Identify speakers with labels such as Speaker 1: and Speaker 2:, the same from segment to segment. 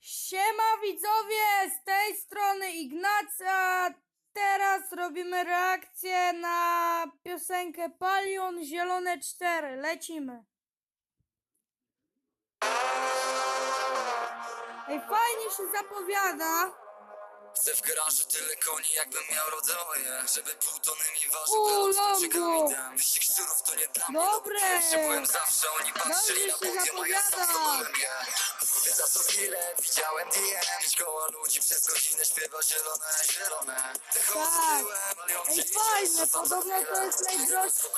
Speaker 1: Siema widzowie, z tej strony Ignacja. Teraz robimy reakcję na piosenkę Palion Zielone 4. Lecimy. Ej, fajnie się zapowiada.
Speaker 2: Chcę w garażu tyle koni, jakbym miał rodzoje Żeby pół tony mi ważył,
Speaker 1: U,
Speaker 2: biorąc
Speaker 1: Lambo.
Speaker 2: przeczekami dam Wyścig szczurów to nie dla mnie
Speaker 1: Dobre.
Speaker 2: Pierwszy byłem zawsze, oni patrzyli na
Speaker 1: się
Speaker 2: podium, a ja sam Pyta co chwilę, widziałem DM Dziś koła ludzi przez godzinę śpiewa zielone, zielone
Speaker 1: Tak. Ej, fajne, podobno
Speaker 2: za
Speaker 1: to jest najdroższy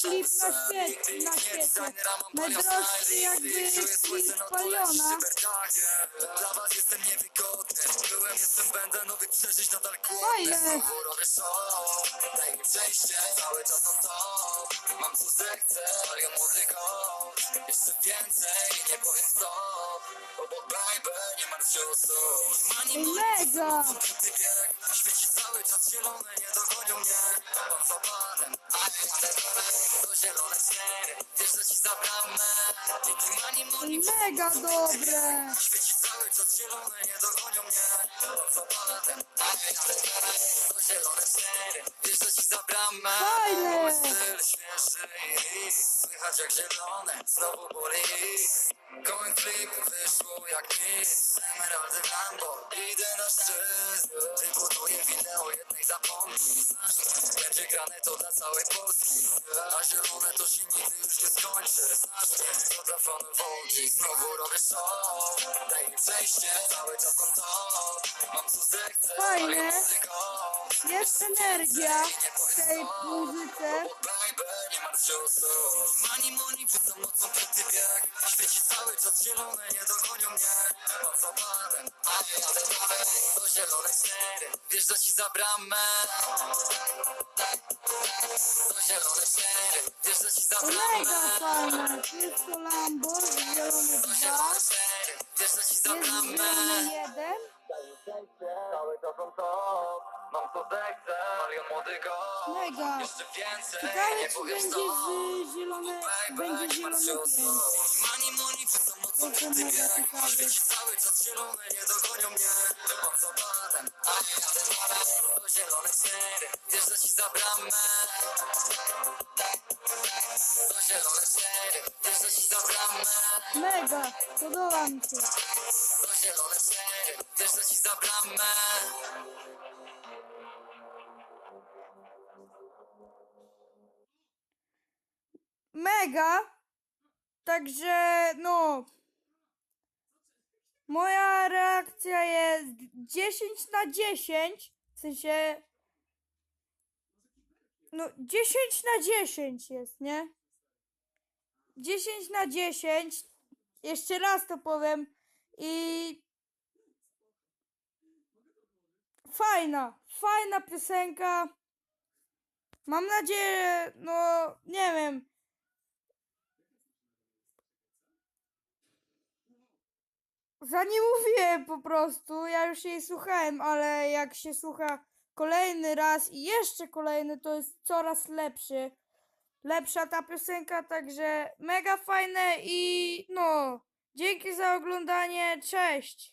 Speaker 1: klip na świecie, na
Speaker 2: nie
Speaker 1: świecie. Najdroższy jakby klip
Speaker 2: na dole i
Speaker 1: Paliona.
Speaker 2: szyberdachie. Dla was jestem niewygodny Byłem, jestem, będę nowych przeżyć nadal głodny. Znowu robię show Daj mi przejście, cały czas on top Mam co zechcę, ale młody coach Jeszcze więcej, nie powiem stop Obok baby, nie martw się o sos Mani
Speaker 1: Ej,
Speaker 2: mani,
Speaker 1: mega.
Speaker 2: Ty cały czas zielone, nie dogonią mnie. Pan za panem, ale jadę dalej To zielone cztery, wiesz, że ci za bramę Dzięki mani mani,
Speaker 1: Mega dobre.
Speaker 2: Świeci cały czas zielone, nie dogonią mnie. Pan za panem, ale jadę dalej To zielone cztery, wiesz, że ci za bramę
Speaker 1: Fajne.
Speaker 2: Mój styl świeży i Słychać jak zielone, znowu boli. Coin flip wyszło jak nic Emeraldy Lambo Idę na szczyt Wybuduję winę o jednej zapomnij Będzie grane to dla całej Polski. A zielone to się nigdy już nie skończy. Znasz mnie, to dla fanów OG Znowu robię show. Daj mi przejście, cały czas on to. Mam co zechcę,
Speaker 1: Fajne.
Speaker 2: ale muzyką.
Speaker 1: Jest energia w tej muzyce.
Speaker 2: Baby, nie martw się Cały czas zielone, nie dogonią mnie. Mam za panem, a ja jadę dalej To zielone cztery, wiesz, że ci za bramę To zielone cztery, wiesz, że ci za bramę
Speaker 1: Lambo, zielony
Speaker 2: To
Speaker 1: 2.
Speaker 2: zielone cztery, wiesz, że ci za
Speaker 1: Jest zielony 1.
Speaker 2: Top, mam co zechcę Marion młody go.
Speaker 1: Mega.
Speaker 2: Jeszcze więcej,
Speaker 1: Ciekawe
Speaker 2: nie
Speaker 1: czy
Speaker 2: powiem
Speaker 1: będzie
Speaker 2: stop
Speaker 1: z zielone, będzie zielony 5.
Speaker 2: Mani moni przed tą bieg
Speaker 1: ciekawy.
Speaker 2: Świeci cały czas zielone, nie dogonią mnie Mam za panem, a ja jadę To zielone wiesz, że ci za bramę To zielone wiesz, że ci za bramę
Speaker 1: Mega, podoba.
Speaker 2: To zielone wiesz, że ci za bramę
Speaker 1: Mega. Także no. Moja reakcja jest 10 na 10. W sensie. No 10 na 10 jest, nie? 10 na 10. Jeszcze raz to powiem. I. Fajna, fajna piosenka. Mam nadzieję, no nie wiem. Za nie mówię po prostu, ja już jej słuchałem, ale jak się słucha kolejny raz i jeszcze kolejny, to jest coraz lepszy. Lepsza ta piosenka, także mega fajne i no, dzięki za oglądanie, cześć!